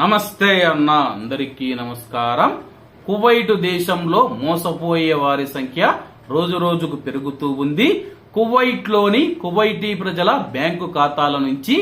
నమస్తే అన్న అందరికీ నమస్కారం. కువైట్ దేశంలో మోసపోయే వారి సంఖ్య రోజు రోజుకు పెరుగుతూ ఉంది. కువైట్లోని కువైటీ ప్రజల బ్యాంకు ఖాతాల నుంచి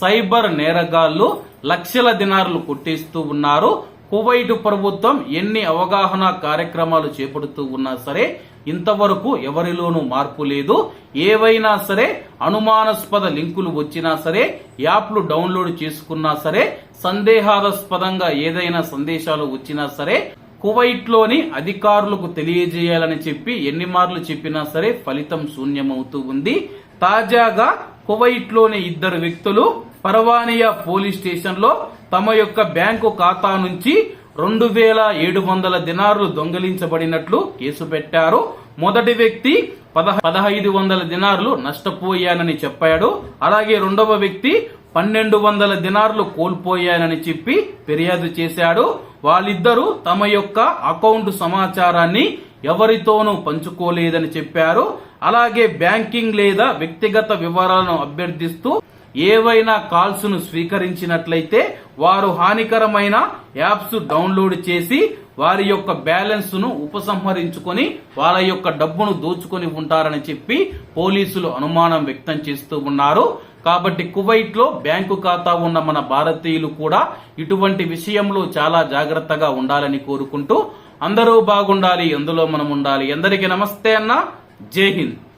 సైబర్ నేరగాళ్ళు లక్షల దినారులు కొట్టేస్తూ ఉన్నారు. కువైట్ ప్రభుత్వం ఎన్ని అవగాహన కార్యక్రమాలు చేపడుతూ ఉన్నా సరే ఇంతవరకు ఎవరిలోనూ మార్పు లేదు. ఏవైనా సరే అనుమానాస్పద లింకులు వచ్చినా సరే యాప్లు డౌన్లోడ్ చేసుకున్నా సరే సందేహాస్పదంగా ఏదైనా సందేశాలు వచ్చినా సరే కువైట్లోని అధికారులకు తెలియజేయాలని చెప్పి ఎన్ని మార్లు చెప్పినా సరే ఫలితం శూన్యమవుతూ ఉంది. తాజాగా కువైట్లోని ఇద్దరు వ్యక్తులు పరవానియా పోలీస్ స్టేషన్లో తమ యొక్క బ్యాంకు ఖాతా నుంచి రెండు వేల ఏడు వందల దినారులు దొంగిలించబడినట్లు కేసు పెట్టారు. మొదటి వ్యక్తి పదహ పదహైదు వందల దినారులు నష్టపోయానని చెప్పాడు. అలాగే రెండవ వ్యక్తి పన్నెండు వందల దినార్లు కోల్పోయానని చెప్పి ఫిర్యాదు చేశాడు. వాళ్ళిద్దరూ తమ యొక్క అకౌంట్ సమాచారాన్ని ఎవరితోనూ పంచుకోలేదని చెప్పారు. అలాగే బ్యాంకింగ్ లేదా వ్యక్తిగత వివరాలను అభ్యర్థిస్తూ ఏవైనా కాల్స్ను స్వీకరించినట్లయితే వారు హానికరమైన యాప్స్ డౌన్లోడ్ చేసి వారి యొక్క బ్యాలెన్స్ను ఉపసంహరించుకొని వాళ్ళ యొక్క డబ్బును దోచుకొని ఉంటారని చెప్పి పోలీసులు అనుమానం వ్యక్తం చేస్తూ ఉన్నారు. కాబట్టి కువైట్లో బ్యాంకు ఖాతా ఉన్న మన భారతీయులు కూడా ఇటువంటి విషయంలో చాలా జాగ్రత్తగా ఉండాలని కోరుకుంటూ అందరూ బాగుండాలి ఎందులో మనం ఉండాలి. ఎందరికీ నమస్తే అన్న. జై హింద్.